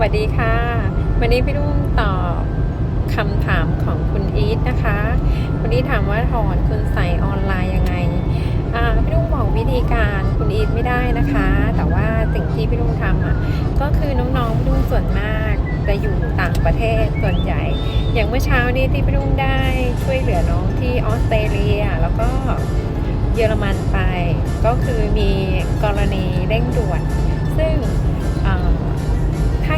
วัสดีค่ะ วันนี้พี่รุ่งตอบคำถามของคุณอีทนะคะคุณอีทถามว่าถอนคุณใส่ออนไลน์ยังไงพี่รุ่งบอกวิธีการคุณอีทไม่ได้นะคะ แต่ว่าสิ่งที่พี่รุ่งทำอะก็คือน้องๆพี่รุ่งส่วนมากจะอยู่ต่างประเทศส่วนใหญ่ อย่างเมื่อเช้านี้ที่พี่รุ่งได้ช่วยเหลือน้องที่ออสเตรเลียแล้วก็เยอรมันไป ก็คือมีกรณีเร่งด่วน ซึ่ง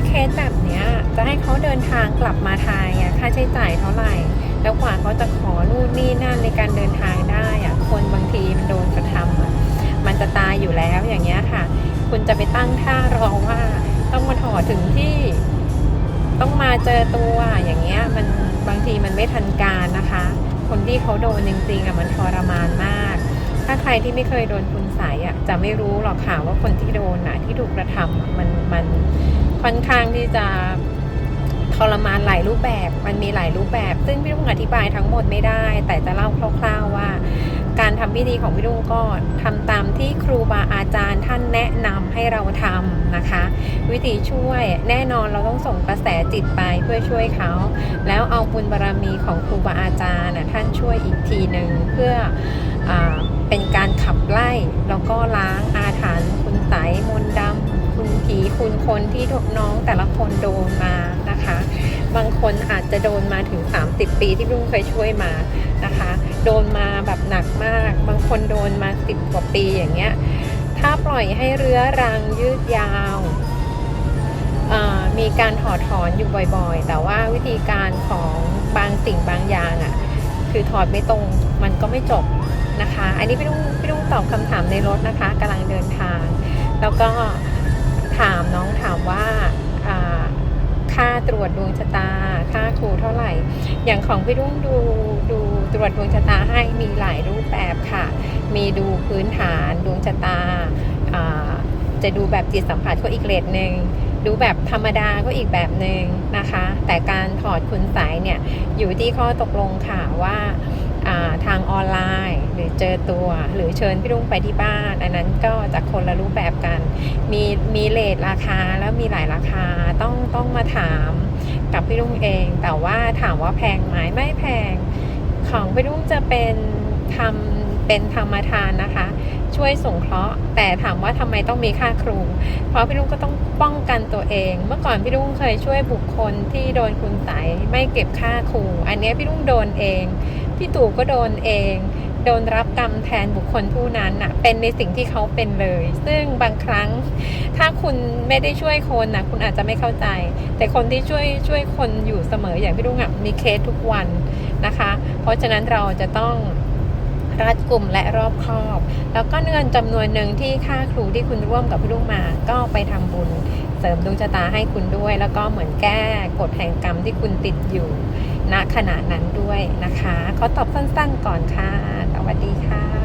เคสแบบเนี้ยจะให้เขาเดินทางกลับมาไทยอะค่าใช้จ่ายเท่าไหร่ แล้วกว่าเขาจะขอนู่นนี่นั่นในการเดินทางได้อะคนบางทีมันโดนกระทำอะมันจะตายอยู่แล้วอย่างเงี้ยค่ะ คุณจะไปตั้งท่ารอว่าต้องมาถอถึงที่ต้องมาเจอตัวอย่างเงี้ยมันบางทีมันไม่ทันการนะคะ คนที่เขาโดนจริงๆอะมันทรมานมาก ถ้าใครที่ไม่เคยโดนคุณใสยอะจะไม่รู้หรอกค่ะว่าคนที่โดนอะที่ถูกกระทำมันมันค่อนข้างที่จะทรมานหลายรูปแบบ มันมีหลายรูปแบบ ซึ่งพี่ลุงอธิบายทั้งหมดไม่ได้ แต่จะเล่าคร่าว ๆว่า การทำพิธีของพี่ลุงก็ทำตามที่ครูบาอาจารย์ท่านแนะนำให้เราทำนะคะ วิธีช่วยแน่นอนเราต้องส่งกระแสจิตไปเพื่อช่วยเขา แล้วเอาบุญบารรมีของครูบาอาจารย์น่ะท่านช่วยอีกทีหนึ่งเพื่อ ไล่ แล้วก็ล้างอาถรรพ์คุณไสยมนดำคุณผีคุณคนที่น้องแต่ละคนโดนมานะคะ บางคนอาจจะโดนมาถึง 30 ปีที่พี่ลุงเคยช่วยมานะคะ โดนมาแบบหนักมาก บางคนโดนมา 10 กว่าปีอย่างเงี้ยถ้าปล่อยให้เรื้อรังยืดยาวมีการถอดถอนอยู่บ่อยๆ แต่ว่าวิธีการของบางสิ่งบางอย่างอะ่ะ คือถอดไม่ตรงมันก็ไม่จบ นะคะ อันนี้พี่ลุงพี่ลุงตอบคำถามในรถนะคะกำลังเดินทาง แล้วก็ถามน้องถามว่าค่าตรวจดวงชะตา ค่าครูเท่าไหร่ อย่างของพี่ลุงดูดูตรวจดวงชะตาให้มีหลายรูปแบบค่ะ มีดูพื้นฐานดวงชะตาจะดูแบบจิตสัมผัสก็อีกเลทหนึ่งดูแบบธรรมดาก็อีกแบบหนึ่งนะคะ แต่การถอดคุณสายเนี่ยอยู่ที่ข้อตกลงค่ะว่า ทางออนไลน์ หรือเจอตัว หรือเชิญพี่ลุงไปที่บ้าน อันนั้นก็จะคนละรูปแบบกัน มีมีเลทราคาแล้วมีหลายราคาต้องต้องมาถามกับพี่ลุงเอง แต่ว่าถามว่าแพงไหมไม่แพง ของพี่ลุงจะเป็นทำเป็นธรรมทานนะคะ ช่วยสงเคราะห์ แต่ถามว่าทำไมต้องมีค่าครู เพราะพี่ลุงก็ต้องป้องกันตัวเอง เมื่อก่อนพี่ลุงเคยช่วยบุคคลที่โดนคุณใสไม่เก็บค่าครู อันนี้พี่ลุงโดนเอง พี่ตู่ก็โดนเอง โดนรับกรรมแทนบุคคลผู้นั้นน่ะ เป็นในสิ่งที่เขาเป็นเลย ซึ่งบางครั้ง ถ้าคุณไม่ได้ช่วยคนนะคุณอาจจะไม่เข้าใจ แต่คนที่ช่วยช่วยคนอยู่เสมออย่างพี่ลุงอะมีเคสทุกวันนะคะ เพราะฉะนั้นเราจะต้องรัดกลุ่มและรอบคอบ แล้วก็เงินจำนวนหนึ่งที่ค่าครูที่คุณร่วมกับพี่ลุงมาก็ไปทำบุญ เสริมดวงชะตาให้คุณด้วย แล้วก็เหมือนแก้กฎแห่งกรรมที่คุณติดอยู่ณขณะนั้นด้วยนะคะ ขอตอบสั้นๆก่อนค่ะ สวัสดีค่ะ